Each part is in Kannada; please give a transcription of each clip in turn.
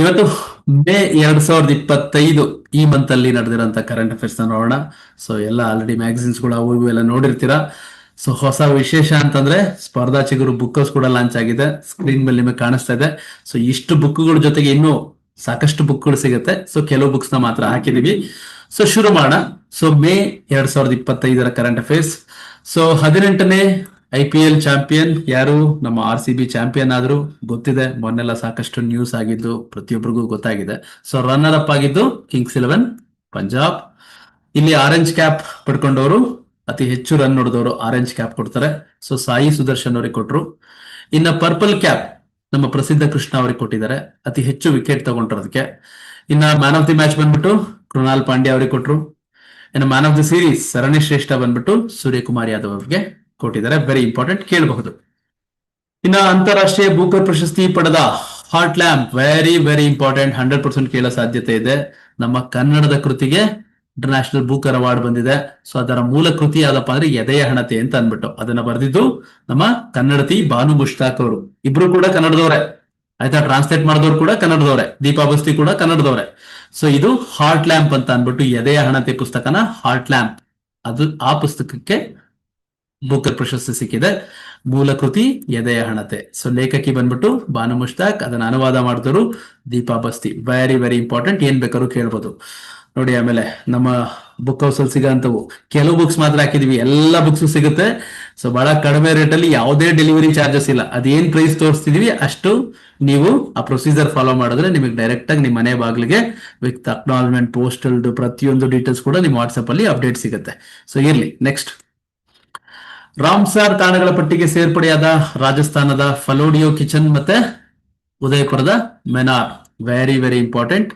ಇವತ್ತು ಮೇ ಎರಡ್ ಸಾವಿರದ ಇಪ್ಪತ್ತೈದು ಈ ಮಂತ್ ಅಲ್ಲಿ ನಡೆದಿರೋಂಥ ಕರೆಂಟ್ ಅಫೇರ್ಸ್ ನೋಡೋಣ. ಸೊ ಎಲ್ಲ ಆಲ್ರೆಡಿ ಮ್ಯಾಗಝಿನ್ಸ್ ಕೂಡ ಅವು ಇವು ಎಲ್ಲ ನೋಡಿರ್ತೀರಾ. ಸೊ ಹೊಸ ವಿಶೇಷ ಅಂತಂದ್ರೆ ಸ್ಪರ್ಧಾ ಚಿಗುರು ಬುಕ್ ಕೂಡ ಲಾಂಚ್ ಆಗಿದೆ. ಸ್ಕ್ರೀನ್ ಮೇಲೆ ನಿಮಗೆ ಕಾಣಿಸ್ತಾ ಇದೆ. ಸೊ ಇಷ್ಟು ಬುಕ್ಗಳ ಜೊತೆಗೆ ಇನ್ನೂ ಸಾಕಷ್ಟು ಬುಕ್ಗಳು ಸಿಗುತ್ತೆ. ಸೊ ಕೆಲವು ಬುಕ್ಸ್ನ ಮಾತ್ರ ಹಾಕಿದೀವಿ ಸೊ ಶುರು ಮಾಡೋಣ. ಸೊ ಮೇ ಎರಡ್ ಸಾವಿರದ ಇಪ್ಪತ್ತೈದರ ಕರೆಂಟ್ ಅಫೇರ್ಸ್ ಸೊ ಹದಿನೆಂಟನೇ ಐ ಪಿ ಎಲ್ ಚಾಂಪಿಯನ್ ಯಾರು? ನಮ್ಮ ಆರ್ ಸಿ ಬಿ ಚಾಂಪಿಯನ್ ಆದ್ರು ಗೊತ್ತಿದೆ. ಮೊನ್ನೆಲ್ಲ ಸಾಕಷ್ಟು ನ್ಯೂಸ್ ಆಗಿದ್ದು ಪ್ರತಿಯೊಬ್ಬರಿಗೂ ಗೊತ್ತಾಗಿದೆ. ಸೊ ರನ್ನರ್ ಅಪ್ ಆಗಿದ್ದು ಕಿಂಗ್ಸ್ ಇಲೆವೆನ್ ಪಂಜಾಬ್ ಇಲ್ಲಿ ಆರೆಂಜ್ ಕ್ಯಾಪ್ ಪಡ್ಕೊಂಡವರು, ಅತಿ ಹೆಚ್ಚು ರನ್ ನೋಡಿದವರು ಆರೆಂಜ್ ಕ್ಯಾಪ್ ಕೊಡ್ತಾರೆ. ಸೊ ಸಾಯಿ ಸುದರ್ಶನ್ ಅವರಿಗೆ ಕೊಟ್ರು. ಇನ್ನ ಪರ್ಪಲ್ ಕ್ಯಾಪ್ ನಮ್ಮ ಪ್ರಸಿದ್ಧ ಕೃಷ್ಣ ಅವರಿಗೆ ಕೊಟ್ಟಿದ್ದಾರೆ. ಅತಿ ಹೆಚ್ಚು ವಿಕೆಟ್ ತಗೊಂಡಿರೋದಕ್ಕೆ. ಇನ್ನ ಮ್ಯಾನ್ ಆಫ್ ದಿ ಮ್ಯಾಚ್ ಬಂದ್ಬಿಟ್ಟು ಕೃಣಾಲ್ ಪಾಂಡ್ಯ ಅವರಿಗೆ ಕೊಟ್ರು. ಇನ್ನು ಮ್ಯಾನ್ ಆಫ್ ದಿ ಸೀರೀಸ್ ಸರಣಿ ಶ್ರೇಷ್ಠ ಬಂದ್ಬಿಟ್ಟು ಸೂರ್ಯಕುಮಾರ್ ಯಾದವ್ ಅವರಿಗೆ. ಕೊಟ್ಟಿದ್ದಾರೆ. ವೆರಿ ಇಂಪಾರ್ಟೆಂಟ್ ಕೇಳಬಹುದು. ಇನ್ನ ಅಂತಾರಾಷ್ಟ್ರೀಯ ಬೂಕರ್ ಪ್ರಶಸ್ತಿ ಪಡೆದ Heart Lamp very very important hundred percent ಕೇಳೋ ಸಾಧ್ಯತೆ ಇದೆ. ನಮ್ಮ ಕನ್ನಡದ ಕೃತಿಗೆ ಇಂಟರ್ನ್ಯಾಷನಲ್ ಬೂಕರ್ ಅವಾರ್ಡ್ ಬಂದಿದೆ. ಸೊ ಅದರ ಮೂಲ ಕೃತಿ ಯಾವ್ದಪ್ಪ ಅಂದ್ರೆ ಎದೆಯ ಹಣತೆ ಅಂತ ಅನ್ಬಿಟ್ಟು ಅದನ್ನ ಬರೆದಿದ್ದು ನಮ್ಮ ಕನ್ನಡತಿ ಬಾನು ಮುಷ್ತಾಕ್ ಅವರು. ಇಬ್ರು ಕೂಡ ಕನ್ನಡದವರೇ. ಆಯ್ತಾ? ಟ್ರಾನ್ಸ್ಲೇಟ್ ಮಾಡಿದವರು ಕೂಡ ಕನ್ನಡದವರೇ. ದೀಪಾವಸ್ತಿ ಕೂಡ ಕನ್ನಡದವರೇ. ಸೊ ಇದು ಹಾರ್ಟ್ ಲ್ಯಾಂಪ್ ಅಂತ ಅನ್ಬಿಟ್ಟು ಎದೆಯ ಹಣತೆ ಪುಸ್ತಕನ ಹಾರ್ಟ್ ಲ್ಯಾಂಪ್ ಅದು ಆ ಪುಸ್ತಕಕ್ಕೆ ಬೂಕರ್ ಪ್ರಶಸ್ತಿ ಸಿಕ್ಕಿದೆ. ಮೂಲ ಕೃತಿ ಎದೆಯ ಹಣತೆ. ಸೊ ಲೇಖಕಿ ಬಂದ್ಬಿಟ್ಟು ಬಾನು ಮುಷ್ತಾಕ್, ಅದನ್ನ ಅನುವಾದ ಮಾಡಿದ್ರು Deepa Bhasthi. Very very important ಏನ್ ಬೇಕಾದ್ರೂ ಕೇಳ್ಬೋದು. ನೋಡಿ, ಆಮೇಲೆ ನಮ್ಮ ಬುಕ್ ಹೌಸ್ ಅಲ್ಲಿ ಸಿಗಂತವು. ಕೆಲವು ಬುಕ್ಸ್ ಮಾತ್ರ ಹಾಕಿದೀವಿ. ಎಲ್ಲ ಬುಕ್ಸ್ ಸಿಗುತ್ತೆ. ಸೊ ಬಹಳ ಕಡಿಮೆ ರೇಟ್ ಅಲ್ಲಿ ಯಾವುದೇ ಡೆಲಿವರಿ ಚಾರ್ಜಸ್ ಇಲ್ಲ. ಅದೇನ್ ಪ್ರೈಸ್ ತೋರಿಸ್ತಿದೀವಿ, ಅಷ್ಟು ನೀವು ಆ ಪ್ರೊಸೀಜರ್ ಫಾಲೋ ಮಾಡಿದ್ರೆ ನಿಮಗೆ ಡೈರೆಕ್ಟ್ ಆಗಿ ನಿಮ್ಮ ಮನೆ ಬಾಗಿಲಿಗೆ ವಿತ್ ಅಕ್ನಾಲ್ಮೆಂಟ್ ಪೋಸ್ಟಲ್ದು ಪ್ರತಿಯೊಂದು ಡೀಟೇಲ್ಸ್ ಕೂಡ ನಿಮ್ಮ ವಾಟ್ಸ್ಆಪ್ ಅಲ್ಲಿ ಅಪ್ಡೇಟ್ ಸಿಗುತ್ತೆ. ಸೊ ಇರ್ಲಿ. ನೆಕ್ಸ್ಟ್ ರಾಮ್ಸಾರ್ ತಾಣಗಳ ಪಟ್ಟಿಗೆ ಸೇರ್ಪಡೆಯಾದ ರಾಜಸ್ಥಾನದ ಫಲೋಡಿಯೋ ಕಿಚನ್ ಮತ್ತೆ ಉದಯಪುರದ Menar. Very very important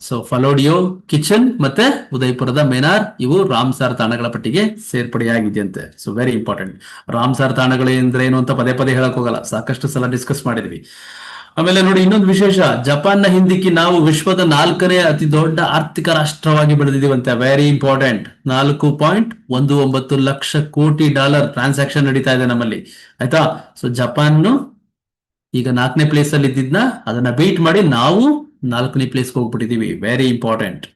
so ಫಲೋಡಿಯೋ Khichan ಮತ್ತೆ ಉದಯಪುರದ ಮೆನಾರ್, ಇವು ರಾಮ್ಸಾರ್ ತಾಣಗಳ ಪಟ್ಟಿಗೆ ಸೇರ್ಪಡೆಯಾಗಿದೆಯಂತೆ. ಸೊ ವೆರಿ ಇಂಪಾರ್ಟೆಂಟ್ ರಾಮ್ಸಾರ್ ತಾಣಗಳು ಅಂದ್ರೆ ಏನು ಅಂತ ಪದೇ ಪದೇ ಹೇಳಕ್ ಹೋಗಲ್ಲ. ಸಾಕಷ್ಟು ಸಲ ಡಿಸ್ಕಸ್ ಮಾಡಿದ್ವಿ. ಆಮೇಲೆ ನೋಡಿ ಇನ್ನೊಂದು ವಿಶೇಷ. ಜಪಾನ್ನ ಹಿಂದಿಕ್ಕಿ ನಾವು ವಿಶ್ವದ ನಾಲ್ಕನೇ ಅತಿ ದೊಡ್ಡ ಆರ್ಥಿಕ ರಾಷ್ಟ್ರವಾಗಿ ಬೆಳೆದಿದ್ದೀವಂತೆ. ವೆರಿ ಇಂಪಾರ್ಟೆಂಟ್ ನಾಲ್ಕು ಪಾಯಿಂಟ್ ಒಂದು ಒಂಬತ್ತು ಲಕ್ಷ ಕೋಟಿ ಡಾಲರ್ ಟ್ರಾನ್ಸಾಕ್ಷನ್ ನಡೀತಾ ಇದೆ ನಮ್ಮಲ್ಲಿ. ಆಯ್ತಾ? ಸೊ ಜಪಾನ್ ಈಗ ನಾಲ್ಕನೇ ಪ್ಲೇಸ್ ಅಲ್ಲಿ ಇದ್ದಿದ್ನ ಅದನ್ನ ಬೀಟ್ ಮಾಡಿ ನಾವು ನಾಲ್ಕನೇ ಪ್ಲೇಸ್ಗೆ ಹೋಗ್ಬಿಟ್ಟಿದೀವಿ ವೆರಿ ಇಂಪಾರ್ಟೆಂಟ್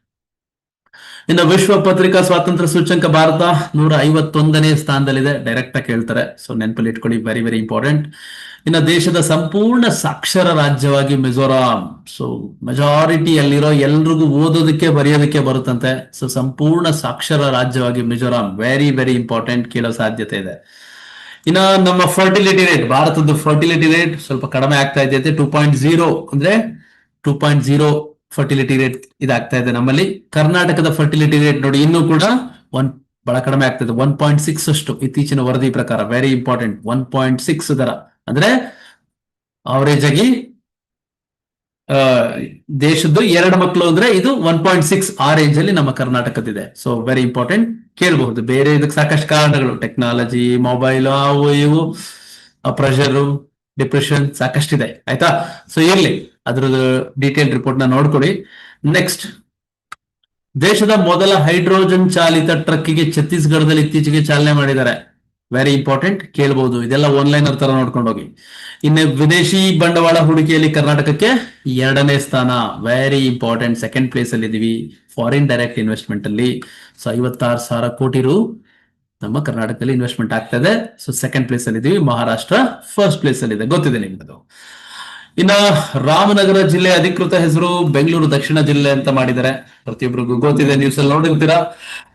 ಇನ್ನು ವಿಶ್ವ ಪತ್ರಿಕಾ ಸ್ವಾತಂತ್ರ್ಯ ಸೂಚಂಕ ಭಾರತ ನೂರ ಐವತ್ತೊಂದನೇ ಸ್ಥಾನದಲ್ಲಿದೆ. ಡೈರೆಕ್ಟ್ ಆಗಿ ಹೇಳ್ತಾರೆ. ಸೊ ನೆನಪಲ್ಲಿ ಇಟ್ಕೊಳ್ಳಿ. ವೆರಿ ವೆರಿ ಇಂಪಾರ್ಟೆಂಟ್ ಇನ್ನು ದೇಶದ ಸಂಪೂರ್ಣ ಸಾಕ್ಷರ ರಾಜ್ಯವಾಗಿ ಮಿಜೋರಾಂ. ಸೊ ಮೆಜಾರಿಟಿ ಅಲ್ಲಿರೋ ಎಲ್ರಿಗೂ ಓದೋದಕ್ಕೆ, ಬರೆಯೋದಕ್ಕೆ ಬರುತ್ತಂತೆ. ಸೊ ಸಂಪೂರ್ಣ ಸಾಕ್ಷರ ರಾಜ್ಯವಾಗಿ ಮಿಜೋರಾಂ. ವೆರಿ ವೆರಿ ಇಂಪಾರ್ಟೆಂಟ್ ಕೇಳೋ ಸಾಧ್ಯತೆ ಇದೆ. ಇನ್ನ ನಮ್ಮ ಫರ್ಟಿಲಿಟಿ ರೇಟ್ ಭಾರತದ ಫರ್ಟಿಲಿಟಿ ರೇಟ್ ಸ್ವಲ್ಪ ಕಡಿಮೆ ಆಗ್ತಾ ಇದೆ ಟೂ ಪಾಯಿಂಟ್ ಜೀರೋ ಅಂದ್ರೆ two point zero fertility rate ಇದಾಗ್ತಾ ಇದೆ ನಮ್ಮಲ್ಲಿ. ಕರ್ನಾಟಕದ ಫರ್ಟಿಲಿಟಿ ರೇಟ್ ನೋಡಿ ಇನ್ನೂ ಕೂಡ ಒನ್ ಬಹಳ ಕಡಿಮೆ ಆಗ್ತದೆ ಒನ್ ಪಾಯಿಂಟ್ ಸಿಕ್ಸ್ ಅಷ್ಟು ಇತ್ತೀಚಿನ ವರದಿ ಪ್ರಕಾರ. Very important one point six ದರ. ಅಂದ್ರೆ ಅವರೇಜ್ ಆಗಿ ದೇಶದ್ದು ಎರಡು ಮಕ್ಕಳು ಅಂದ್ರೆ ಇದು ಒನ್ ಪಾಯಿಂಟ್ ಸಿಕ್ಸ್ ಆ ರೇಂಜ್ ಅಲ್ಲಿ ನಮ್ಮ ಕರ್ನಾಟಕದಿದೆ ಸೊ ವೆರಿ ಇಂಪಾರ್ಟೆಂಟ್ ಕೇಳಬಹುದು. ಬೇರೆ ಇದಕ್ಕೆ ಸಾಕಷ್ಟು ಕಾರಣಗಳು. ಟೆಕ್ನಾಲಜಿ ಮೊಬೈಲ್ ಅವು ಇವು ಪ್ರೆಷರ್ ಡಿಪ್ರೆಷನ್ ಸಾಕಷ್ಟಿದೆ. ಆಯ್ತಾ? ಸೊ ಇರ್ಲಿ. ಅದ್ರದ್ದು ಡೀಟೇಲ್ ರಿಪೋರ್ಟ್ನ ನೋಡ್ಕೊಡಿ. ನೆಕ್ಸ್ಟ್ ದೇಶದ ಮೊದಲ ಹೈಡ್ರೋಜನ್ ಚಾಲಿತ ಟ್ರಕ್ಕಿಗೆ ಛತ್ತೀಸ್ಗಢದಲ್ಲಿ ಇತ್ತೀಚೆಗೆ ಚಾಲನೆ ಮಾಡಿದ್ದಾರೆ. ವೆರಿ ಇಂಪಾರ್ಟೆಂಟ್ ಕೇಳಬಹುದು ಇದೆಲ್ಲ ಆನ್ಲೈನ್ ತರ ನೋಡ್ಕೊಂಡು ಹೋಗಿ ಇನ್ನು ವಿದೇಶಿ ಬಂಡವಾಳ ಹೂಡಿಕೆಯಲ್ಲಿ ಕರ್ನಾಟಕಕ್ಕೆ ಎರಡನೇ ಸ್ಥಾನ. ವೆರಿ ಇಂಪಾರ್ಟೆಂಟ್ ಸೆಕೆಂಡ್ ಪ್ಲೇಸ್ ಅಲ್ಲಿ ಇದೀವಿ. ಫಾರಿನ್ ಡೈರೆಕ್ಟ್ ಇನ್ವೆಸ್ಟ್ಮೆಂಟ್ ಅಲ್ಲಿ. ಸೊ ಐವತ್ತಾರು ಸಾವಿರ ಕೋಟಿ ರು ನಮ್ಮ ಕರ್ನಾಟಕದಲ್ಲಿ ಇನ್ವೆಸ್ಟ್ಮೆಂಟ್ ಆಗ್ತಾ ಸೊ ಸೆಕೆಂಡ್ ಪ್ಲೇಸ್ ಅಲ್ಲಿ ಇದೀವಿ. ಮಹಾರಾಷ್ಟ್ರ ಫಸ್ಟ್ ಪ್ಲೇಸ್ ಅಲ್ಲಿ ಇದೆ. ಗೊತ್ತಿದೆ ನಿಮ್ದು ಇನ್ನ ರಾಮನಗರ ಜಿಲ್ಲೆ ಅಧಿಕೃತ ಹೆಸರು ಬೆಂಗಳೂರು ದಕ್ಷಿಣ ಜಿಲ್ಲೆ ಅಂತ ಮಾಡಿದ್ದಾರೆ. ಪ್ರತಿಯೊಬ್ಬರಿಗೂ ಗೊತ್ತಿದೆ ನ್ಯೂಸ್ ಅಲ್ಲಿ ನೋಡಿರ್ತೀರಾ.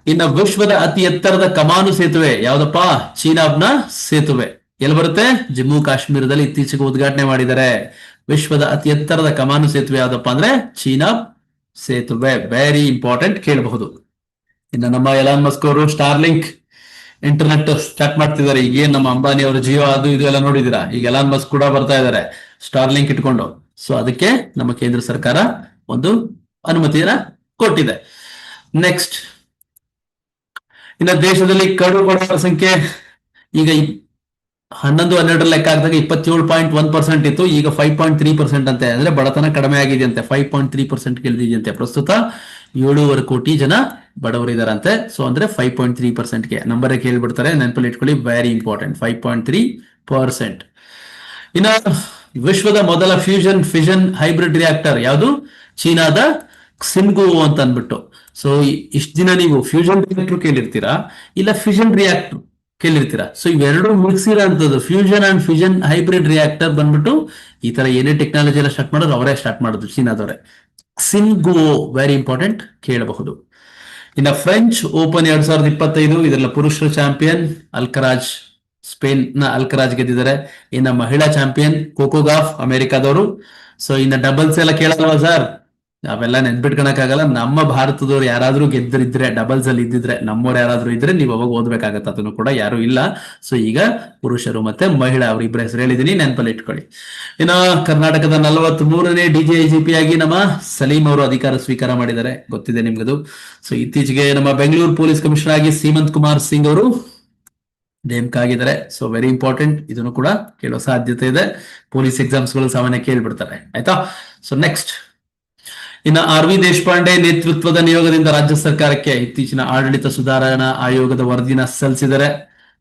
ಇನ್ನ ವಿಶ್ವದ ಅತಿ ಎತ್ತರದ ಕಮಾನು ಸೇತುವೆ ಯಾವ್ದಪ್ಪ? ಚೀನಾಬ್ನ ಸೇತುವೆ. ಎಲ್ಲಿ ಬರುತ್ತೆ? ಜಮ್ಮು ಕಾಶ್ಮೀರದಲ್ಲಿ ಇತ್ತೀಚೆಗೆ ಉದ್ಘಾಟನೆ ಮಾಡಿದ್ದಾರೆ. ವಿಶ್ವದ ಅತಿ ಎತ್ತರದ ಕಮಾನು ಸೇತುವೆ ಯಾವ್ದಪ್ಪ ಅಂದ್ರೆ ಚೀನಾಬ್ ಸೇತುವೆ. ವೆರಿ ಇಂಪಾರ್ಟೆಂಟ್ ಕೇಳಬಹುದು. ಇನ್ನು ನಮ್ಮ ಎಲಾನ್ ಮಸ್ಕ್ ಅವರು ಸ್ಟಾರ್ಲಿಂಕ್ ಇಂಟರ್ನೆಟ್ ಸ್ಟಾರ್ಟ್ ಮಾಡ್ತಿದ್ದಾರೆ. ಈಗ ಏನ್ ನಮ್ಮ ಅಂಬಾನಿ ಅವರು ಜಿಯೋ ಅದು ಇದು ಎಲ್ಲ ನೋಡಿದಿರಾ ಈಗ ಎಲಾನ್ ಮಸ್ಕ್ ಕೂಡ ಬರ್ತಾ ಇದ್ದಾರೆ. ಸ್ಟಾರ್ಲಿಂಕ್ ಇಟ್ಕೊಂಡು. ಸೊ ಅದಕ್ಕೆ ನಮ್ಮ ಕೇಂದ್ರ ಸರ್ಕಾರ ಒಂದು ಅನುಮತಿಯನ್ನ ಕೊಟ್ಟಿದೆ. ನೆಕ್ಸ್ಟ್ ಇನ್ನು ದೇಶದಲ್ಲಿ ಕಡು ಬಡವರ ಸಂಖ್ಯೆ ಈಗ ಹನ್ನೊಂದು ಹನ್ನೆರಡರ ಲೆಕ್ಕ ಹಾಕಿದಾಗ ಇಪ್ಪತ್ತೇಳು ಪಾಯಿಂಟ್ ಒನ್ ಪರ್ಸೆಂಟ್ ಇತ್ತು. ಈಗ ಫೈವ್ ಪಾಯಿಂಟ್ ತ್ರೀ ಪರ್ಸೆಂಟ್ ಅಂತೆ. ಅಂದ್ರೆ ಬಡತನ ಕಡಿಮೆ ಆಗಿದೆಯಂತೆ. ಫೈವ್ ಪಾಯಿಂಟ್ ತ್ರೀ ಪರ್ಸೆಂಟ್ ಇಳಿದಿದೆಯಂತೆ ಪ್ರಸ್ತುತ ಏಳೂವರೆ ಕೋಟಿ ಜನ ಬಡವರಿದಾರಂತೆ ಸೊ ಅಂದ್ರೆ ಫೈವ್ ಪಾಯಿಂಟ್ ತ್ರೀ ಪರ್ಸೆಂಟ್ಗೆ ನಂಬರ್ ಕೇಳ್ಬಿಡ್ತಾರೆ. ನೆನಪಲ್ಲಿ ಇಟ್ಕೊಳ್ಳಿ. Very important five point three percent ಇನ್ನ ವಿಶ್ವದ ಮೊದಲ ಫ್ಯೂಷನ್ ಫಿಷನ್ ಹೈಬ್ರಿಡ್ ರಿಯಾಕ್ಟರ್ ಯಾವುದು? ಚೀನಾದ ಕ್ಸಿನ್ಗು ಅಂತ ಅಂದ್ಬಿಟ್ಟು ಸೊ ಇಷ್ಟು ದಿನ ನೀವು ಫ್ಯೂಷನ್ ರಿಯಾಕ್ಟರ್ ಕೇಳಿರ್ತೀರಾ? ಇಲ್ಲ ಫ್ಯೂಷನ್ ರಿಯಾಕ್ಟರ್ ಕೇಳಿರ್ತೀರಾ? ಸೊ ಇವೆರಡು mix ಇರೋಂಥದ್ದು fusion and fission hybrid reactor ಬಂದ್ಬಿಟ್ಟು ಈ ತರ ಏನೇ ಟೆಕ್ನಾಲಜಿ ಎಲ್ಲ ಸ್ಟಾರ್ಟ್ ಮಾಡೋದು ಅವರೇ ಸ್ಟಾರ್ಟ್ ಮಾಡೋದು ಚೀನಾದವರೇ. ಸಿನ್ಗೋ ವೆರಿ ಇಂಪಾರ್ಟೆಂಟ್ ಕೇಳಬಹುದು. ಇನ್ನ ಫ್ರೆಂಚ್ ಓಪನ್ ಎರಡ್ ಸಾವಿರದ ಇಪ್ಪತ್ತೈದು, ಇದರಲ್ಲಿ ಪುರುಷರ ಚಾಂಪಿಯನ್ ಅಲ್ಕರಾಜ್ ಸ್ಪೇನ್ನ ಅಲ್ಕರಾಜ್ ಗೆದ್ದಿದ್ದಾರೆ. ಇನ್ನ ಮಹಿಳಾ ಚಾಂಪಿಯನ್ ಕೋಕೋಗಾಫ್ ಅಮೆರಿಕಾದವರು. ಸೊ ಇನ್ನ ಡಬಲ್ಸ್ ಎಲ್ಲ ಕೇಳಲ್ವಾ ಸರ್ ಅವೆಲ್ಲ ನೆನ್ಪಿಟ್ಕೊಳಕ್ಕಾಗಲ್ಲ. ನಮ್ಮ ಭಾರತದವ್ರು ಯಾರಾದ್ರೂ ಗೆದ್ದಿದ್ರೆ ಡಬಲ್ಸ್ ಅಲ್ಲಿ ಇದ್ದಿದ್ರೆ, ನಮ್ಮವ್ರು ಯಾರಾದ್ರೂ ಇದ್ರೆ ನೀವು ಅವಾಗ ಓದ್ಬೇಕಾಗತ್ತೆ. ಅದನ್ನು ಕೂಡ ಯಾರು ಇಲ್ಲ. ಸೊ ಈಗ ಪುರುಷರು ಮತ್ತೆ ಮಹಿಳಾ ಅವ್ರ ಇಬ್ಬರ ಹೆಸರು ಹೇಳಿದೀನಿ, ನೆನಪಲ್ಲಿ ಇಟ್ಕೊಳ್ಳಿ. ಇನ್ನ ಕರ್ನಾಟಕದ ನಲವತ್ತ್ ಮೂರನೇ ಡಿಜಿಐಜಿಪಿ ಆಗಿ ನಮ್ಮ ಸಲೀಂ ಅವರು ಅಧಿಕಾರ ಸ್ವೀಕಾರ ಮಾಡಿದ್ದಾರೆ. ಗೊತ್ತಿದೆ ನಿಮ್ಗದು. ಸೊ ಇತ್ತೀಚೆಗೆ ನಮ್ಮ ಬೆಂಗಳೂರು ಪೊಲೀಸ್ ಕಮಿಷನರ್ ಆಗಿ ಸೀಮಂತ್ ಕುಮಾರ್ ಸಿಂಗ್ ಅವರು ನೇಮಕ ಆಗಿದ್ದಾರೆ ಸೊ ವೆರಿ ಇಂಪಾರ್ಟೆಂಟ್ ಇದನ್ನು ಕೂಡ ಕೇಳೋ ಸಾಧ್ಯತೆ ಇದೆ. ಪೊಲೀಸ್ ಎಕ್ಸಾಮ್ಸ್ಗಳು ಸಾಮಾನ್ಯ ಕೇಳ್ಬಿಡ್ತಾರೆ. ಆಯ್ತಾ? ಸೊ ನೆಕ್ಸ್ಟ್ ಇನ್ನು ಆರ್ ವಿ ದೇಶಪಾಂಡೆ ನೇತೃತ್ವದ ನಿಯೋಗದಿಂದ ರಾಜ್ಯ ಸರ್ಕಾರಕ್ಕೆ ಇತ್ತೀಚಿನ ಆಡಳಿತ ಸುಧಾರಣಾ ಆಯೋಗದ ವರದಿನ ಸಲ್ಲಿಸಿದರೆ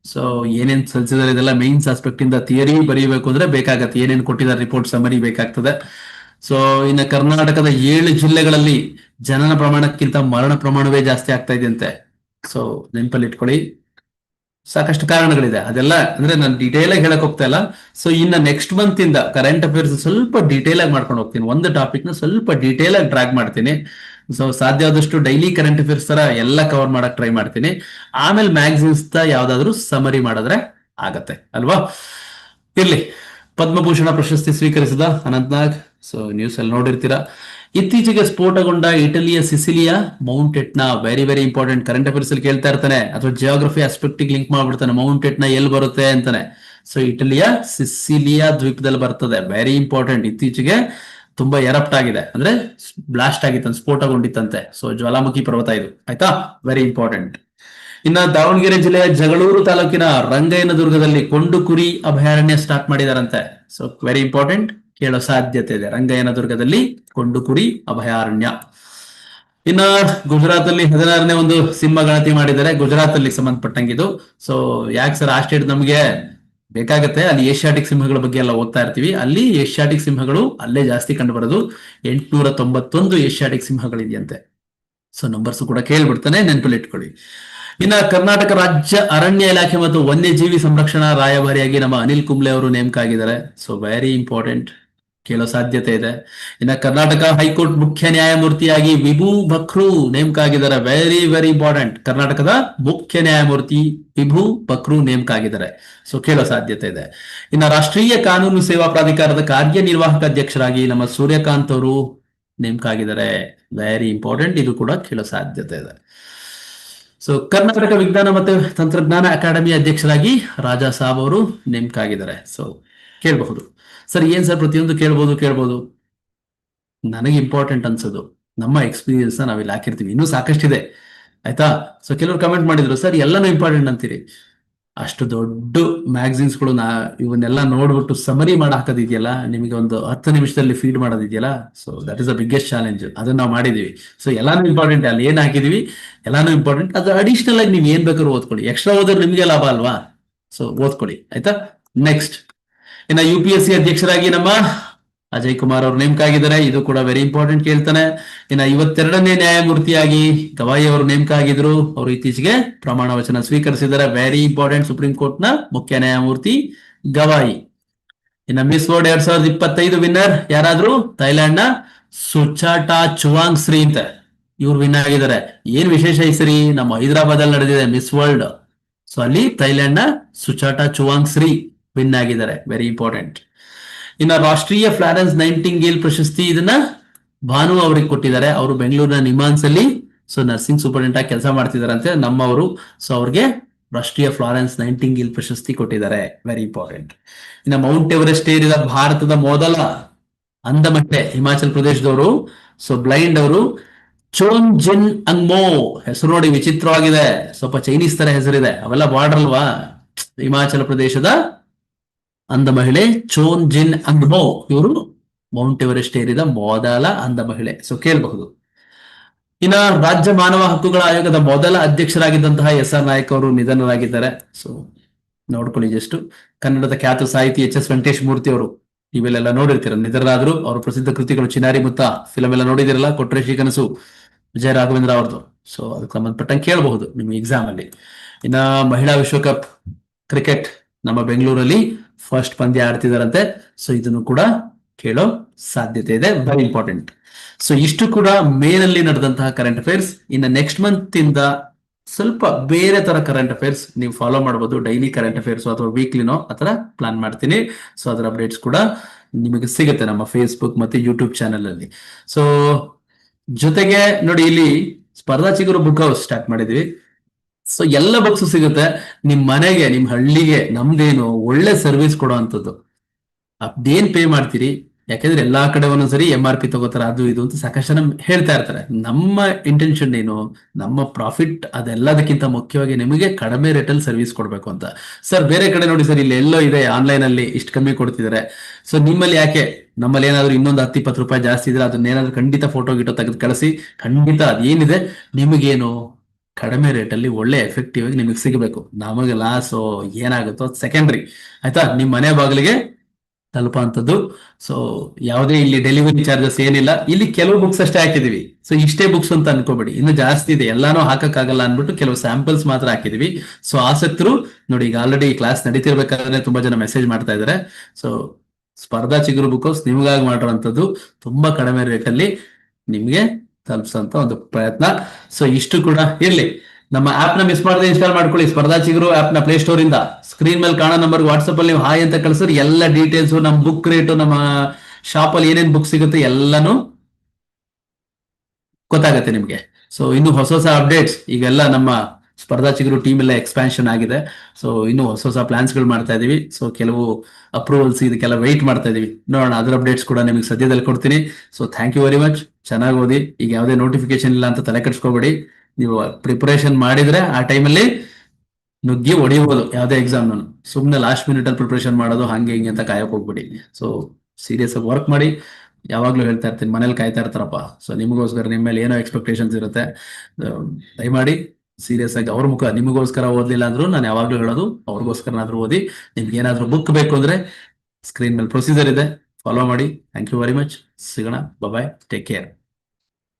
ಸೊ ಏನೇನ್ ಸಲ್ಲಿಸಿದ್ದಾರೆ ಇದೆಲ್ಲ ಮೇನ್ಸ್ ಆಸ್ಪೆಕ್ಟ್ ಇಂದ ಥಿಯರಿ ಬರೀಬೇಕು ಅಂದ್ರೆ ಬೇಕಾಗತ್ತೆ. ಏನೇನು ಕೊಟ್ಟಿದ್ದಾರೆ ರಿಪೋರ್ಟ್ ಸಮರಿ ಬೇಕಾಗ್ತದೆ. ಸೊ ಇನ್ನು ಕರ್ನಾಟಕದ ಏಳು ಜಿಲ್ಲೆಗಳಲ್ಲಿ ಜನನ ಪ್ರಮಾಣಕ್ಕಿಂತ ಮರಣ ಪ್ರಮಾಣವೇ ಜಾಸ್ತಿ ಆಗ್ತಾ ಇದೆಯಂತೆ. ಸೊ ನೆನಪಲ್ಲಿ ಇಟ್ಕೊಳ್ಳಿ. ಸಾಕಷ್ಟು ಕಾರಣಗಳಿದೆ. ಅದೆಲ್ಲ ಅಂದ್ರೆ ನಾನು ಡೀಟೇಲ್ ಆಗಿ ಹೇಳಕ್ ಹೋಗ್ತಾ ಇಲ್ಲ. ಸೊ ಇನ್ನ ನೆಕ್ಸ್ಟ್ ಮಂತ್ ಇಂದ ಕರೆಂಟ್ ಅಫೇರ್ಸ್ ಸ್ವಲ್ಪ ಡೀಟೇಲ್ ಆಗಿ ಮಾಡ್ಕೊಂಡು ಹೋಗ್ತೀನಿ. ಒಂದು ಟಾಪಿಕ್ನ ಸ್ವಲ್ಪ ಡೀಟೇಲ್ ಆಗಿ ಟ್ರ್ಯಾಕ್ ಮಾಡ್ತೀನಿ. ಸೊ ಸಾಧ್ಯ ಆದಷ್ಟು ಡೈಲಿ ಕರೆಂಟ್ ಅಫೇರ್ಸ್ ತರ ಎಲ್ಲ ಕವರ್ ಮಾಡಕ್ ಟ್ರೈ ಮಾಡ್ತೀನಿ. ಆಮೇಲೆ ಮ್ಯಾಗಝಿನ್ಸ್ ಯಾವ್ದಾದ್ರು ಸಮರಿ ಮಾಡಿದ್ರೆ ಆಗತ್ತೆ. ಅಲ್ವಾ? ಇರ್ಲಿ. ಪದ್ಮಭೂಷಣ ಪ್ರಶಸ್ತಿ ಸ್ವೀಕರಿಸಿದ ಅನಂತ್ನಾಗ್. ಸೊ ನ್ಯೂಸ್ ಅಲ್ಲಿ ನೋಡಿರ್ತೀರಾ. ಇತ್ತೀಚೆಗೆ ಸ್ಫೋಟಗೊಂಡ ಇಟಲಿಯ Cecilia mount Etna very very important current affairs ಅಲ್ಲಿ ಕೇಳ್ತಾ ಇರ್ತಾನೆ. ಅಥವಾ ಜಿಯೋಗ್ರಫಿ ಆಸ್ಪೆಕ್ಟ್ ಲಿಂಕ್ ಮಾಡ್ಬಿಡ್ತಾನೆ. ಮೌಂಟ್ ಎಟ್ನ ಎಲ್ಲಿ ಬರುತ್ತೆ ಅಂತಾನೆ. ಸೊ ಇಟಲಿಯ ಸಿಸಿಲಿಯಾ ದ್ವೀಪದಲ್ಲಿ ಬರ್ತದೆ. ವೆರಿ ಇಂಪಾರ್ಟೆಂಟ್ ಇತ್ತೀಚೆಗೆ ತುಂಬಾ ಎರಪ್ಟ್ ಆಗಿದೆ. ಅಂದ್ರೆ ಬ್ಲಾಸ್ಟ್ ಆಗಿತ್ತಂತೆ ಸ್ಫೋಟಗೊಂಡಿತ್ತಂತೆ. ಸೊ ಜ್ವಾಲಾಮುಖಿ ಪರ್ವತ ಇದು. ಆಯ್ತಾ? ವೆರಿ ಇಂಪಾರ್ಟೆಂಟ್ ಇನ್ನ ದಾವಣಗೆರೆ ಜಿಲ್ಲೆಯ ಜಗಳೂರು ತಾಲೂಕಿನ ರಂಗಯ್ಯನದುರ್ಗದಲ್ಲಿ ಕೊಂಡು ಕುರಿ ಅಭಯಾರಣ್ಯ ಸ್ಟಾರ್ಟ್ ಮಾಡಿದಾರಂತೆ. ಸೊ ವೆರಿ ಇಂಪಾರ್ಟೆಂಟ್ ಕೇಳೋ ಸಾಧ್ಯತೆ ಇದೆ. ರಂಗಯ್ಯನದುರ್ಗದಲ್ಲಿ ದುರ್ಗದಲ್ಲಿ ಕುರಿ ಅಭಯಾರಣ್ಯ. ಇನ್ನ ಗುಜರಾತ್ ಅಲ್ಲಿ ಹದಿನಾರನೇ ಒಂದು ಸಿಂಹ ಗಣತಿ ಮಾಡಿದ್ದಾರೆ. ಗುಜರಾತ್ ಅಲ್ಲಿ ಸಂಬಂಧಪಟ್ಟಂಗಿದು. ಸೊ ಯಾಕೆ ಸರ್ ಆ ಸ್ಟೇಟ್ ನಮಗೆ ಬೇಕಾಗತ್ತೆ? ಅಲ್ಲಿ ಏಷ್ಯಾಟಿಕ್ ಸಿಂಹಗಳ ಬಗ್ಗೆ ಎಲ್ಲ ಓದ್ತಾ ಇರ್ತೀವಿ. ಅಲ್ಲಿ ಏಷ್ಯಾಟಿಕ್ ಸಿಂಹಗಳು ಅಲ್ಲೇ ಜಾಸ್ತಿ ಕಂಡು ಬರೋದು ಎಂಟುನೂರ ತೊಂಬತ್ತೊಂದು ಏಷ್ಯಾಟಿಕ್ ಸಿಂಹಗಳಿದೆಯಂತೆ. ಸೊ ನಂಬರ್ಸ್ ಕೂಡ ಕೇಳ್ಬಿಡ್ತಾನೆ. ನೆನಪಲ್ಲಿ ಇಟ್ಕೊಳ್ಳಿ. ಇನ್ನ ಕರ್ನಾಟಕ ರಾಜ್ಯ ಅರಣ್ಯ ಇಲಾಖೆ ಮತ್ತು ವನ್ಯಜೀವಿ ಸಂರಕ್ಷಣಾ ರಾಯಭಾರಿಯಾಗಿ ನಮ್ಮ ಅನಿಲ್ ಕುಂಬ್ಳೆ ಅವರು ನೇಮಕ ಆಗಿದ್ದಾರೆ. ಸೊ ವೆರಿ ಇಂಪಾರ್ಟೆಂಟ್ ಕೇಳೋ ಸಾಧ್ಯತೆ ಇದೆ. ಇನ್ನ ಕರ್ನಾಟಕ ಹೈಕೋರ್ಟ್ ಮುಖ್ಯ ನ್ಯಾಯಮೂರ್ತಿಯಾಗಿ ವಿಭು ಬಕ್ರು ನೇಮಕ ಆಗಿದ್ದಾರೆ ವೆರಿ ವೆರಿ ಇಂಪಾರ್ಟೆಂಟ್ ಕರ್ನಾಟಕದ ಮುಖ್ಯ ನ್ಯಾಯಮೂರ್ತಿ ವಿಭು ಬಕ್ರು ನೇಮಕ ಆಗಿದ್ದಾರೆ ಸೊ ಕೇಳೋ ಸಾಧ್ಯತೆ ಇದೆ. ಇನ್ನ ರಾಷ್ಟ್ರೀಯ ಕಾನೂನು ಸೇವಾ ಪ್ರಾಧಿಕಾರದ ಕಾರ್ಯನಿರ್ವಾಹಕ ಅಧ್ಯಕ್ಷರಾಗಿ ನಮ್ಮ ಸೂರ್ಯಕಾಂತ್ ಅವರು ನೇಮಕ ಆಗಿದ್ದಾರೆ ವೆರಿ ಇಂಪಾರ್ಟೆಂಟ್ ಇದು ಕೂಡ ಕೇಳೋ ಸಾಧ್ಯತೆ ಇದೆ. ಸೊ ಕರ್ನಾಟಕ ವಿಜ್ಞಾನ ಮತ್ತು ತಂತ್ರಜ್ಞಾನ ಅಕಾಡೆಮಿ ಅಧ್ಯಕ್ಷರಾಗಿ ರಾಜಾ ಸಾಬ್ ಅವರು ನೇಮಕ ಆಗಿದ್ದಾರೆ ಸೊ ಕೇಳಬಹುದು. ಸರ್, ಏನ್ ಸರ್ ಪ್ರತಿಯೊಂದು ಕೇಳ್ಬೋದು ಕೇಳ್ಬೋದು. ನನಗೆ ಇಂಪಾರ್ಟೆಂಟ್ ಅನ್ಸೋದು. ನಮ್ಮ ಎಕ್ಸ್ಪೀರಿಯನ್ಸ್ ನಾವಿಲ್ಲಿ ಹಾಕಿರ್ತೀವಿ. ಇನ್ನೂ ಸಾಕಷ್ಟಿದೆ. ಆಯ್ತಾ? ಸೊ ಕೆಲವರು ಕಮೆಂಟ್ ಮಾಡಿದ್ರು, ಸರ್, ಎಲ್ಲಾನು ಇಂಪಾರ್ಟೆಂಟ್ ಅಂತೀರಿ. ಅಷ್ಟು ದೊಡ್ಡ ಮ್ಯಾಗಝಿನ್ಸ್ಗಳು ನಾ ಇವನ್ನೆಲ್ಲ ನೋಡ್ಬಿಟ್ಟು ಸಮರಿ ಮಾಡಿ ಹಾಕೋದಿದೆಯಲ್ಲ? ನಿಮಗೆ ಒಂದು ಹತ್ತು ನಿಮಿಷದಲ್ಲಿ feed ಮಾಡೋದಿದೆಯಲ್ಲ? So that is the biggest challenge ಅದನ್ನ ನಾವು ಮಾಡಿದೀವಿ. ಸೊ ಎಲ್ಲಾನು ಇಂಪಾರ್ಟೆಂಟ್ ಅಲ್ಲಿ ಏನ್ ಹಾಕಿದೀವಿ? ಎಲ್ಲಾನು ಇಂಪಾರ್ಟೆಂಟ್ ಅದು ಅಡಿಷನಲ್ ಆಗಿ ನೀವು ಏನ್ ಬೇಕಾದ್ರೂ ಓದ್ಕೊಳ್ಳಿ. ಎಕ್ಸ್ಟ್ರಾ ಓದಿದ್ರೆ ನಿಮಗೆ ಲಾಭ ಅಲ್ವಾ? ಸೊ ಓದ್ಕೊಳ್ಳಿ. ಆಯ್ತಾ? ನೆಕ್ಸ್ಟ್ ಇನ್ನ ಯು ಪಿ ಎಸ್ ಸಿ ಅಧ್ಯಕ್ಷರಾಗಿ ನಮ್ಮ ಅಜಯ್ ಕುಮಾರ್ ಅವರು ನೇಮಕ ಆಗಿದ್ದಾರೆ ಇದು ಕೂಡ ವೆರಿ ಇಂಪಾರ್ಟೆಂಟ್ ಕೇಳ್ತಾನೆ. ಇನ್ನ ಇವತ್ತೆರಡನೇ ನ್ಯಾಯಮೂರ್ತಿಯಾಗಿ ಗವಾಯಿ ಅವರು ನೇಮಕ ಆಗಿದ್ರು ಅವರು ಇತ್ತೀಚೆಗೆ ಪ್ರಮಾಣ ವಚನ ಸ್ವೀಕರಿಸಿದ್ದಾರೆ. ವೆರಿ ಇಂಪಾರ್ಟೆಂಟ್ ಸುಪ್ರೀಂ ಕೋರ್ಟ್ನ ಮುಖ್ಯ ನ್ಯಾಯಮೂರ್ತಿ ಗವಾಯಿ. ಇನ್ನ ಮಿಸ್ ವರ್ಲ್ಡ್ ಎರಡ್ ಸಾವಿರದ ಇಪ್ಪತ್ತೈದು ವಿನ್ನರ್ ಯಾರಾದ್ರೂ? ಥೈಲ್ಯಾಂಡ್ನ ಸುಚಾಟಾ ಚುವಾಂಗ್ ಶ್ರೀ ಅಂತ ಇವ್ರು ವಿನ್ ಆಗಿದ್ದಾರೆ. ಏನ್ ವಿಶೇಷ ಹೆಸರಿ ನಮ್ಮ ಹೈದರಾಬಾದ್ ಅಲ್ಲಿ ನಡೆದಿದೆ ಮಿಸ್ ವರ್ಲ್ಡ್ ಸೊ ಅಲ್ಲಿ ಥೈಲ್ಯಾಂಡ್ನ ಸುಚಾಟಾ ಚುವಾಂಗ್ ಶ್ರೀ ವಿನ್ ಆಗಿದ್ದಾರೆ. ವೆರಿ ಇಂಪಾರ್ಟೆಂಟ್ ಇನ್ನ ರಾಷ್ಟ್ರೀಯ ಫ್ಲಾರೆನ್ಸ್ ನೈನ್ಟಿಂಗೇಲ್ ಪ್ರಶಸ್ತಿ ಇದನ್ನ ಭಾನು ಅವರಿಗೆ ಕೊಟ್ಟಿದ್ದಾರೆ. ಅವರು ಬೆಂಗಳೂರಿನ ನಿಮಾನ್ಸ್ ಅಲ್ಲಿ ಸೊ ನರ್ಸಿಂಗ್ ಸೂಪರಿಂಟೆಂಟ್ ಆಗಿ ಕೆಲಸ ಮಾಡ್ತಿದಾರಂತೆ ನಮ್ಮವರು. ಸೊ ಅವ್ರಿಗೆ ರಾಷ್ಟ್ರೀಯ ಫ್ಲಾರೆನ್ಸ್ ನೈನ್ಟಿಂಗೇಲ್ ಪ್ರಶಸ್ತಿ ಕೊಟ್ಟಿದ್ದಾರೆ. ವೆರಿ ಇಂಪಾರ್ಟೆಂಟ್ ಇನ್ನ ಮೌಂಟ್ ಎವರೆಸ್ಟ್ ಏರಿದ ಭಾರತದ ಮೊದಲ ಅಂದಮಟ್ಟೆ ಹಿಮಾಚಲ್ ಪ್ರದೇಶದವರು. ಸೊ ಬ್ಲೈಂಡ್ ಅವರು. ಚೋನ್ ಜಿನ್ ಅಂಗ್ಮೋ ಹೆಸರು ನೋಡಿ ವಿಚಿತ್ರವಾಗಿದೆ. ಸ್ವಲ್ಪ ಚೈನೀಸ್ ತರ ಹೆಸರಿದೆ. ಅವೆಲ್ಲ ಬಾರ್ಡರ್ ಅಲ್ವಾ? ಹಿಮಾಚಲ ಪ್ರದೇಶದ ಅಂಧ ಮಹಿಳೆ ಚೋನ್ ಜಿನ್ ಅಂಗ್ಬೋ ಇವರು ಮೌಂಟ್ ಎವರೆಸ್ಟ್ ಏರಿದ ಮೊದಲ ಅಂಧ ಮಹಿಳೆ. ಸೊ ಕೇಳಬಹುದು. ಇನ್ನ ರಾಜ್ಯ ಮಾನವ ಹಕ್ಕುಗಳ ಆಯೋಗದ ಮೊದಲ ಅಧ್ಯಕ್ಷರಾಗಿದ್ದಂತಹ ಎಸ್ ಆರ್ ನಾಯಕ್ ಅವರು ನಿಧನರಾಗಿದ್ದಾರೆ. ಸೊ ನೋಡ್ಕೊಳ್ಳಿ ಜಸ್ಟ್ ಕನ್ನಡದ ಖ್ಯಾತ ಸಾಹಿತಿ ಎಚ್ ಎಸ್ ವೆಂಕಟೇಶ್ ಮೂರ್ತಿ ಅವರು ಇವೆಲ್ಲ ನೋಡಿರ್ತೀರ, ನಿಧನರಾದ್ರು ಅವರ ಪ್ರಸಿದ್ಧ ಕೃತಿಗಳು ಚಿನಾರಿ ಮುತ್ತ ಫಿಲಮ್ ಎಲ್ಲ ನೋಡಿದಿರಲ್ಲ, ಕೊಟ್ರೆ ಶ್ರೀ ಕನಸು, ವಿಜಯ ರಾಘವೇಂದ್ರ ಅವ್ರದ್ದು. ಸೊ ಅದಕ್ಕೆ ಸಂಬಂಧಪಟ್ಟಂಗೆ ಕೇಳಬಹುದು ನಿಮ್ಗೆ ಎಕ್ಸಾಮ್ ಅಲ್ಲಿ. ಇನ್ನ ಮಹಿಳಾ ವಿಶ್ವಕಪ್ ಕ್ರಿಕೆಟ್ ನಮ್ಮ ಬೆಂಗಳೂರಲ್ಲಿ ಫಸ್ಟ್ ಪಂದ್ಯ ಆಡ್ತಿದಾರಂತೆ. ಸೊ ಇದನ್ನು ಕೂಡ ಕೇಳೋ ಸಾಧ್ಯತೆ ಇದೆ. ವೆರಿ ಇಂಪಾರ್ಟೆಂಟ್ ಸೊ ಇಷ್ಟು ಕೂಡ ಮೇನಲ್ಲಿ ನಡೆದಂತಹ ಕರೆಂಟ್ ಅಫೇರ್ಸ್ ಇನ್ನು ನೆಕ್ಸ್ಟ್ ಮಂತ್ ಇಂದ ಸ್ವಲ್ಪ ಬೇರೆ ತರ ಕರೆಂಟ್ ಅಫೇರ್ಸ್ ನೀವು ಫಾಲೋ ಮಾಡಬಹುದು ಡೈಲಿ ಕರೆಂಟ್ ಅಫೇರ್ಸ್ ಅಥವಾ ವೀಕ್ಲಿನೋ ಆತರ ಪ್ಲಾನ್ ಮಾಡ್ತೀನಿ. ಸೊ ಅದರ ಅಪ್ಡೇಟ್ಸ್ ಕೂಡ ನಿಮಗೆ ಸಿಗುತ್ತೆ ನಮ್ಮ ಫೇಸ್ಬುಕ್ ಮತ್ತೆ ಯೂಟ್ಯೂಬ್ ಚಾನೆಲ್ ಅಲ್ಲಿ ಸೊ ಜೊತೆಗೆ ನೋಡಿ, ಇಲ್ಲಿ Spardha Chiguru book house start ಮಾಡಿದ್ವಿ. ಸೊ ಎಲ್ಲ ಬುಕ್ಸ್ ಸಿಗುತ್ತೆ. ನಿಮ್ ಮನೆಗೆ, ನಿಮ್ ಹಳ್ಳಿಗೆ ನಮ್ದೇನು ಒಳ್ಳೆ ಸರ್ವಿಸ್ ಕೊಡೋ ಅಂತದ್ದು ಅದೇನ್ ಪೇ ಮಾಡ್ತೀರಿ? ಯಾಕಂದ್ರೆ ಎಲ್ಲಾ ಕಡೆ ಒಂದೊಂದ್ಸರಿ ಎಂ ಆರ್ ಪಿ ತಗೋತಾರ, ಅದು ಇದು ಅಂತ ಸಾಕಷ್ಟು ನಮ್ ಹೇಳ್ತಾ ಇರ್ತಾರೆ. ನಮ್ಮ ಇಂಟೆನ್ಷನ್ ಏನು? ನಮ್ಮ ಪ್ರಾಫಿಟ್ ಅದೆಲ್ಲದಕ್ಕಿಂತ ಮುಖ್ಯವಾಗಿ ನಿಮಗೆ ಕಡಿಮೆ ರೇಟಲ್ಲಿ ಸರ್ವಿಸ್ ಕೊಡ್ಬೇಕು ಅಂತ. ಸರ್ ಬೇರೆ ಕಡೆ ನೋಡಿ ಸರ್ ಇಲ್ಲಿ ಎಲ್ಲೋ ಇದೆ ಆನ್ಲೈನ್ ಅಲ್ಲಿ ಇಷ್ಟು ಕಮ್ಮಿ ಕೊಡ್ತಿದ್ದಾರೆ ಸೊ ನಿಮ್ಮಲ್ಲಿ ಯಾಕೆ? ನಮ್ಮಲ್ಲಿ ಏನಾದ್ರು ಇನ್ನೊಂದು ಹತ್ತು, ಇಪ್ಪತ್ತು ರೂಪಾಯಿ ಜಾಸ್ತಿ ಇದ್ರೆ ಅದನ್ನ ಏನಾದ್ರು ಖಂಡಿತ ಫೋಟೋ ಗಿಟೋ ತೆಗೆದು ಕಳಿಸಿ. ಖಂಡಿತ ಅದೇನಿದೆ? ನಿಮಗೇನು ಕಡಿಮೆ ರೇಟಲ್ಲಿ ಒಳ್ಳೆ ಎಫೆಕ್ಟಿವ್ ಆಗಿ ನಿಮಗೆ ಸಿಗಬೇಕು. ನಮಗೆ ಲಾಸು ಏನಾಗುತ್ತೋ ಸೆಕೆಂಡ್ರಿ ಆಯ್ತಾ? ನಿಮ್ಮ ಮನೆ ಬಾಗಿಲಿಗೆ ತಲುಪುವಂಥದ್ದು. ಸೊ ಯಾವುದೇ ಇಲ್ಲಿ ಡೆಲಿವರಿ ಚಾರ್ಜಸ್ ಏನಿಲ್ಲ. ಇಲ್ಲಿ ಕೆಲವು ಬುಕ್ಸ್ ಅಷ್ಟೇ ಹಾಕಿದೀವಿ. ಸೊ ಇಷ್ಟೇ ಬುಕ್ಸ್ ಅಂತ ಅನ್ಕೋಬೇಡಿ. ಇನ್ನು ಜಾಸ್ತಿ ಇದೆ. ಎಲ್ಲಾನು ಹಾಕಕ್ಕಾಗಲ್ಲ ಅನ್ಬಿಟ್ಟು ಕೆಲವು ಸ್ಯಾಂಪಲ್ಸ್ ಮಾತ್ರ ಹಾಕಿದೀವಿ. ಸೊ ಆಸಕ್ತರು, ನೋಡಿ ಈಗ ಆಲ್ರೆಡಿ ಕ್ಲಾಸ್ ನಡೀತಿರ್ಬೇಕಾದ್ರೆ ತುಂಬಾ ಜನ ಮೆಸೇಜ್ ಮಾಡ್ತಾ ಇದ್ದಾರೆ ಸೊ ಸ್ಪರ್ಧಾ ಚಿಗುರು ಬುಕ್ ಹೌಸ್ ನಿಮ್ಗಾಗಿ ಮಾಡಿರುವಂತದ್ದು ತುಂಬಾ ಕಡಿಮೆ ರೇಟಲ್ಲಿ ನಿಮ್ಗೆ ತಲುಪಿಸಂತ ಒಂದು ಪ್ರಯತ್ನ. ಸೊ ಇಷ್ಟು ಕೂಡ ಇರಲಿ. ನಮ್ಮ ಆಪ್ನ ಮಿಸ್ ಮಾಡದೆ ಇನ್ಸ್ಟಾಲ್ ಮಾಡ್ಕೊಳ್ಳಿ. ಸ್ಪರ್ಧಾ ಚಿಗುರು ಆಪ್ನ ಪ್ಲೇ ಸ್ಟೋರ್ ಇಂದ. ಸ್ಕ್ರೀನ್ ಮೇಲೆ ಕಾಣೋ ನಂಬರ್ ವಾಟ್ಸ್ಆಪ್ ಅಲ್ಲಿ ನೀವು ಹಾಯ್ ಅಂತ ಕಳ್ಸಿದ್ರೆ ಎಲ್ಲ ಡೀಟೇಲ್ಸ್ ನಮ್ಮ ಬುಕ್ ರೇಟು ನಮ್ಮ ಶಾಪ್ ಅಲ್ಲಿ ಏನೇನ್ ಬುಕ್ ಸಿಗುತ್ತೆ ಎಲ್ಲಾನು ಗೊತ್ತಾಗತ್ತೆ ನಿಮ್ಗೆ. ಸೊ ಇನ್ನು ಹೊಸ ಹೊಸ ಅಪ್ಡೇಟ್ಸ್ ಈಗೆಲ್ಲ ನಮ್ಮ ಸ್ಪರ್ಧಾ ಚಿಗುರು ಟೀಮ್ ಎಲ್ಲ ಎಕ್ಸ್ಪಾನ್ಷನ್ ಆಗಿದೆ. ಸೊ ಇನ್ನು ಹೊಸ ಹೊಸ ಪ್ಲಾನ್ಸ್ಗಳು ಮಾಡ್ತಾ ಇದೀವಿ. ಸೊ ಕೆಲವು ಅಪ್ರೂವಲ್ಸ್ ಇದಕ್ಕೆಲ್ಲ ವೆಯ್ಟ್ ಮಾಡ್ತಾ ಇದೀವಿ. ನೋಡೋಣ ಅದರ ಅಪ್ಡೇಟ್ಸ್ ಕೂಡ ನಿಮಗೆ ಸದ್ಯದಲ್ಲಿ ಕೊಡ್ತೀನಿ. So thank you very much ಚೆನ್ನಾಗಿ ಓದಿ. ಈಗ ಯಾವುದೇ ನೋಟಿಫಿಕೇಶನ್ ಇಲ್ಲ ಅಂತ ತಲೆ ಕಟ್ಸ್ಕೋಬೇಡಿ ನೀವು ಪ್ರಿಪರೇಷನ್ ಮಾಡಿದ್ರೆ ಆ ಟೈಮಲ್ಲಿ ನುಗ್ಗಿ ಹೊಡಿಬಹುದು ಯಾವುದೇ ಎಕ್ಸಾಮ್ ನಾನು ಸುಮ್ಮನೆ ಲಾಸ್ಟ್ ಮಿನಿಟ್ ಅಲ್ಲಿ ಪ್ರಿಪರೇಷನ್ ಮಾಡೋದು ಹಂಗೆ ಹಿಂಗೆ ಅಂತ ಕಾಯಕ್ ಹೋಗ್ಬಿಡಿ. ಸೊ ಸೀರಿಯಸ್ ಆಗಿ ವರ್ಕ್ ಮಾಡಿ. ಯಾವಾಗ್ಲೂ ಹೇಳ್ತಾ ಇರ್ತೀನಿ, ಮನೇಲಿ ಕಾಯ್ತಾ ಇರ್ತಾರಪ್ಪ. ಸೊ ನಿಮಗೋಸ್ಕರ ನಿಮ್ಮ ಮೇಲೆ ಏನೋ ಎಕ್ಸ್ಪೆಕ್ಟೇಷನ್ಸ್ ಇರುತ್ತೆ ದಯಮಾಡಿ ಸೀರಿಯಸ್ ಆಗಿ ಅವ್ರ ಮುಖ ನಿಮಗೋಸ್ಕರ ಓದ್ಲಿಲ್ಲ ಅಂದ್ರು ನಾನು ಯಾವಾಗ್ಲೂ ಹೇಳೋದು ಅವ್ರಿಗೋಸ್ಕರನಾದ್ರೂ ಓದಿ, ನಿಮ್ಗೆ ಏನಾದ್ರೂ ಬುಕ್ ಬೇಕು ಅಂದ್ರೆ ಸ್ಕ್ರೀನ್ ಮೇಲೆ ಪ್ರೊಸೀಜರ್ ಇದೆ ಫಾಲೋ ಮಾಡಿ. ಥ್ಯಾಂಕ್ ಯು ವೆರಿ ಮಚ್ ಸಿಗೋಣ. Bye take care